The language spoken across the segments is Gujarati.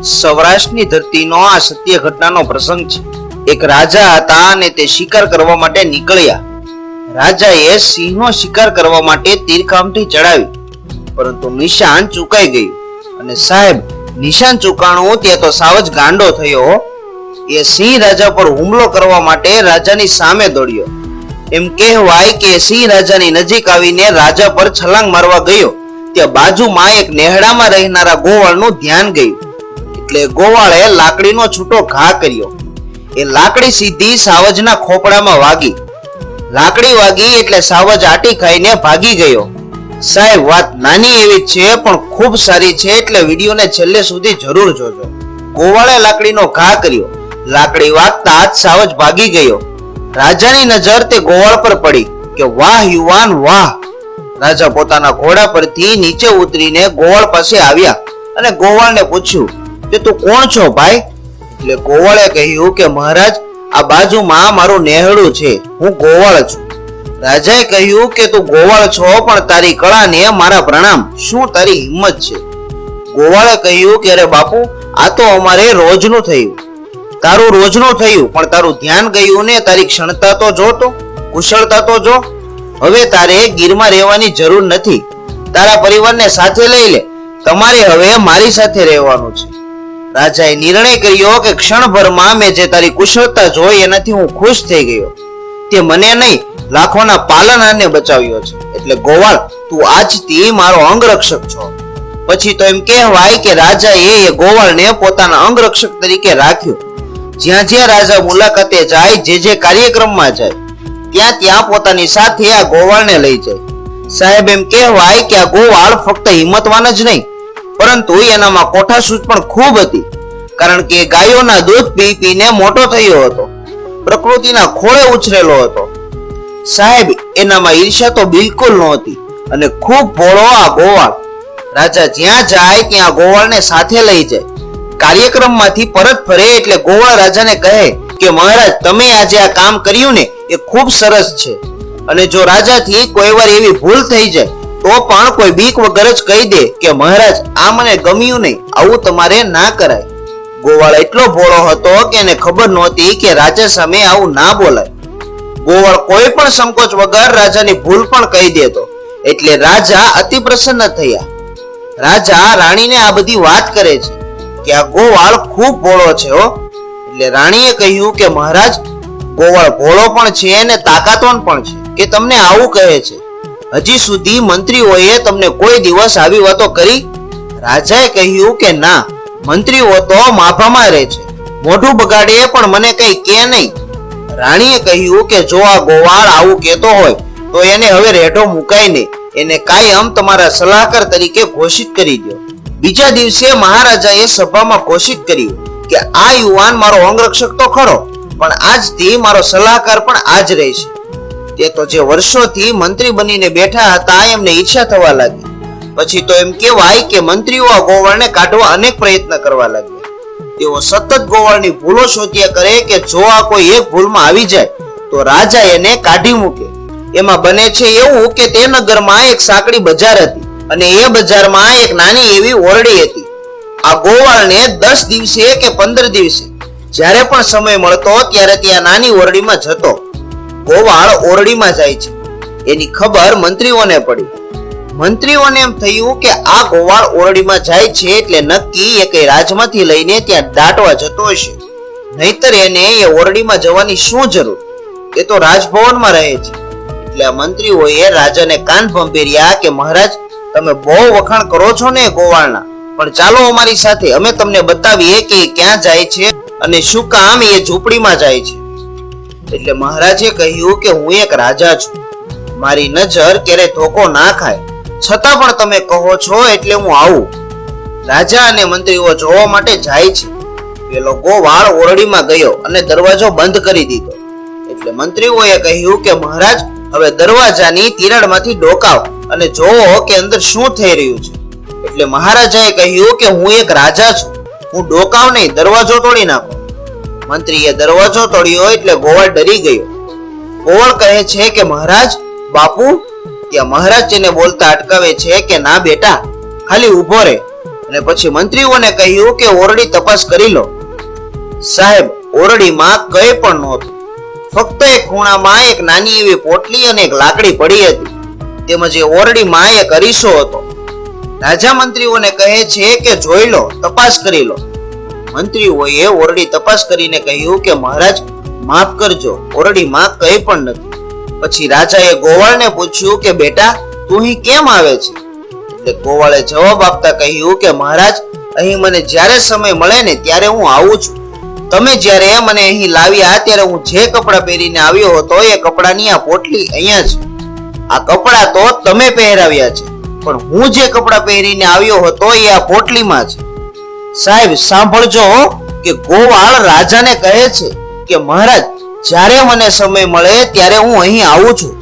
સૌરાષ્ટ્રની ધરતીનો આ સત્ય ઘટનાનો પ્રસંગ છે. એક રાજા હતા અને તે શિકાર કરવા માટે નીકળ્યા. રાજાએ સિંહનો શિકાર કરવા માટે તીરકામથી ચડાવી પરંતુ નિશાન ચૂકાઈ ગયું. અને સાહેબ, નિશાન ચૂકાણું ત્યાં તો સાવ જ ગાંડો થયો. એ સિંહ રાજા પર હુમલો કરવા માટે રાજાની સામે દોડ્યો. એમ કહેવાય કે સિંહ રાજાની નજીક આવીને રાજા પર છલાંગ મારવા ગયો. ત્યાં બાજુમાં એક નેહડામાં રહેનારા ગોવાળનું ધ્યાન ગયું. એટલે ગોવાળે લાકડીનો છૂટો ઘા કર્યો. એ લાકડી સીધી સાવજના ખોપડામાં વાગી. લાકડી વાગી એટલે સાવજ આટી ખાઈને ભાગી ગયો. સાહેબ, વાત નાની એવી છે, પણ ખૂબ સારી છે, એટલે વિડીયોને છેલ્લે સુધી જરૂર જોજો. ગોવાળે લાકડીનો ઘા કર્યો. લાકડી વાગતા જ સાવજ ભાગી ગયો. રાજાની નજર તે ગોવાળ પર પડી કે, વાહ, યુવાન, વાહ. રાજા પોતાના ઘોડા પરથી નીચે ઉતરીને ગોવાળ પાસે આવ્યા અને ગોવાળને પૂછ્યું કે તું કોણ છો ભાઈ? એટલે ગોવાળે કહ્યું કે, મહારાજ, આ બાજુમાં મારું નેહળું છે. હું ગોવાળ છું. રાજાએ કહ્યું કે, તું ગોવાળ છો, પણ તારી કળાને મારા પ્રણામ. શું તારી હિંમત છે? ગોવાળે કહ્યું કે, અરે બાપુ, આ તો અમારે રોજનું થયું. તારું રોજનું થયું, પણ તારું ધ્યાન ગયું ને, તારી ક્ષણતા તો જો તો, કુશળતા તો જો. હવે તારે ગીરમાં રહેવાની જરૂર નથી. તારા પરિવારને સાથે લઈ લે. તમારે હવે મારી સાથે રહેવાનું છે. રાજાએ નિર્ણય કર્યો કે ક્ષણભરમાં મેં જે તારી કુશળતા જોઈ એનાથી હું ખુશ થઈ ગયો તે મને નહીં, લાખોના પાલનહારને બચાવ્યો છે. એટલે ગોવાળ, તું આજથી મારો અંગરક્ષક છો. પછી તો એમ કહેવાય કે રાજાએ એ ગોવાળને પોતાના અંગરક્ષક તરીકે રાખ્યો. જ્યાં જ્યાં રાજા મુલાકાતે જાય, જે જે કાર્યક્રમમાં જાય, ત્યાં ત્યાં પોતાની સાથે આ ગોવાળને લઈ જાય. સાહેબ એમ કહેવાય કે આ ગોવાળ ફક્ત હિંમતવાન જ નહીં પરંતુ એનામાં કોઠાસૂઝ પણ ખૂબ હતી, કારણ કે ગાયોના દૂધ પી પીને મોટો થયો હતો, પ્રકૃતિના ખોળે ઉછરેલો હતો. સાહેબ, એનામાં ઈર્ષ્યા તો બિલકુલ નહોતી અને ખૂબ ભોળો આ ગોવાળ. રાજા જ્યાં જાય ત્યાં ગોવાળને સાથે લઈ જાય. કાર્યક્રમમાંથી પરત ફરે એટલે ગોવાળ રાજાને કહે કે, મહારાજ, તમે આજે આ કામ કર્યું ને, એ ખૂબ સરસ છે. અને જો રાજાથી કોઈ વાર એવી ભૂલ થઈ જાય તો પણ કોઈ બીક વગર જ કહી દે કે, મહારાજ, આ મને ગમ્યું નહીં. આવું તમારે ના કરાય. ગોવાળ એટલો ભોળો હતો કે એને ખબર નહોતી કે રાજા સામે આવું ના બોલાય. ગોવાળ કોઈ પણ સંકોચ વગર રાજાની ભૂલ પણ કહી દેતો. એટલે રાજા અતિ પ્રસન્ન થયા. રાજા રાણીને આ બધી વાત કરે છે કે, આ ગોવાળ ખૂબ ભોળો છે હો. એટલે રાણીએ કહ્યું કે, મહારાજ, ગોવાળ ભોળો પણ છે અને તાકાતવાન પણ છે. કે તમને આવું કહે છે? હજી સુધી મંત્રીઓએ તમને કોઈ દિવસ આવી વાતો કરી? રાજાએ કહ્યું કે ના, મંત્રીઓ તો માફામાં રહે છે. મોઢું બગાડે પણ મને કઈ કે નહીં. રાણીએ કહ્યું કે જો આ ગોવાળ આવું કહેતો હોય, તો એને હવે રેઢો મુકાય નહીં. એને કાયમ તમારા સલાહકાર તરીકે ઘોષિત કરી દો બીજા દિવસે મહારાજાએ સભામાં ઘોષિત કર્યું કે આ યુવાન મારો અંગરક્ષક તો ખરો, પણ આજથી મારો સલાહકાર પણ આજ રહેશે. તે તો જે વર્ષોથી મંત્રી બનીને બેઠા હતા, એમને ઈચ્છા થવા લાગી. પછી તો એમ કહેવાય કે મંત્રીઓ આ ગોવાળને કાઢવા અનેક પ્રયત્ન કરવા લાગ્યા. તેઓ સતત ગોવાળની ભૂલો શોધ્યા કરે કે જો આ કોઈ એક ભૂલમાં આવી જાય, તો રાજા એને કાઢી મૂકે. એમાં બને છે એવું કે તે નગરમાં એક સાંકડી બજાર હતી અને એ બજારમાં એક નાની એવી ઓરડી હતી. આ ગોવાળને દસ દિવસે કે પંદર દિવસે જ્યારે પણ સમય મળતો ત્યારે ત્યાં નાની ઓરડીમાં જતો. ગોવાળ ઓરડીમાં જાય છે. એની ખબર મંત્રીઓને પડી. મંત્રીઓને એમ થયું કે આ ગોવાળ ઓરડીમાં જાય છે એટલે નક્કી એ કઈ રાજમાંથી લઈને ત્યાં દાટવા જતો હશે. નહીતર એને એ ઓરડીમાં જવાની શું જરૂર? એ તો રાજભવનમાં રહે છે. એટલે આ મંત્રીઓએ રાજાને કાન ભંભેર્યા કે મહારાજ, તમે બહુ વખાણ કરો છો ને ગોવાળના. પણ ચાલો અમારી સાથે, અમે તમને બતાવીએ કે એ ક્યાં જાય છે અને શું કામ એ ઝૂંપડીમાં જાય છે. એટલે મહારાજે કહ્યું કે હું એક રાજા છું. મારી નજર ક્યારે ધોકો ના ખાય. છતાં પણ તમે કહો છો એટલે હું આવું. રાજા અને મંત્રીઓ જોવા માટે જાય છે. પેલો ગોવાળ ઓરડીમાં ગયો અને દરવાજો બંધ કરી દીધો. એટલે મંત્રીઓએ કહ્યું કે મહારાજ, હવે દરવાજાની તિરાડમાંથી ડોકાવ અને જોવો કે અંદર શું થઈ રહ્યું છે. એટલે મહારાજાએ કહ્યું કે હું એક રાજા છું. હું ડોકાવ નહીં, દરવાજો તોડી નાખો. મંત્રીએ દરવાજો તોડ્યો એટલે ગોવાળ ડરી ગયો. ગોવાળ કહે છે કે, મહારાજ, બાપુ, ત્યાં મહારાજ તેને બોલતા અટકાવે છે કે ના બેટા? ખાલી ઊભો રહે. અને પછી મંત્રીઓને કહ્યું કે, ઓરડી તપાસ કરી લો. સાહેબ, ઓરડીમાં કંઈ પણ નહોતું. ફક્ત એક ખૂણામાં એક નાની એવી પોટલી અને એક લાકડી પડી હતી. તેમજ એ ઓરડીમાં એક અરીસો હતો. રાજા મંત્રીઓને કહે છે કે, જોઈ લો, તપાસ કરી લો. મંત્રીઓએ ઓરડી તપાસ કરીને કહ્યું કે મહારાજ, માફ કરજો ઓરડીમાં કંઈ પણ નથી. પછી રાજાએ ગોવાળને પૂછ્યું કે બેટા, તું અહીં કેમ આવે છે? એટલે ગોવાળે જવાબ આપતા કહ્યું કે મહારાજ, અહીં મને જ્યારે સમય મળે ને ત્યારે હું આવું છું. તમે જ્યારે મને અહીં લાવ્યા ત્યારે હું જે કપડાં પહેરીને આવ્યો હતો એ કપડાની આ પોટલી અહીંયા છે આ કપડાં તો તમે પહેરાવ્યા છે, પણ હું જે કપડાં પહેરીને આવ્યો હતો એ આ પોટલીમાં છે સાહેબ, સાંભળજો કે ગોવાળ રાજાને કહે છે કે, મહારાજ, જ્યારે મને સમય મળે ત્યારે હું અહીં આવું છું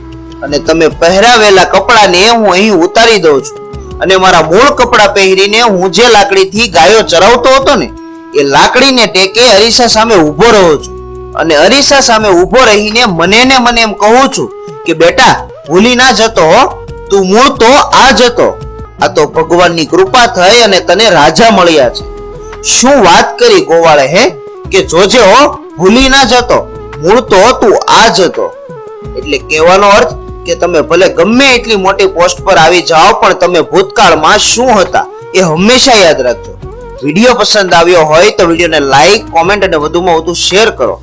અને તમે પહેરાવેલા કપડાને હું અહીં ઉતારી દઉં છું અને મારા મૂળ કપડાં પહેરીને હું જે લાકડીથી ગાયો ચરાવતો હતો ને, એ લાકડીને ટેકે અરીસા સામે ઊભો રહું છું અને અરીસા સામે ઊભો રહીને મને ને મને એમ કહું છું કે, બેટા, ભૂલી ના જતો તું મૂળ તો આ જ હતો. આ તો ભગવાનની કૃપા થઈ અને તને રાજા મળ્યા છે. શું વાત કરી ગોવાળે, હે? કે જોજે હો, ભૂલી ના જતો. મૂળ તો તું આ જ હતો. એટલે કહેવાનો અર્થ કે તમે ભલે ગમે એટલી મોટી પોસ્ટ પર આવી જાઓ, પણ તમે ભૂતકાળમાં શું હતા એ હંમેશા યાદ રાખજો. વીડિયો પસંદ આવ્યો હોય તો વિડીયોને લાઈક, કોમેન્ટ અને વધુમાં વધુ શેર કરો.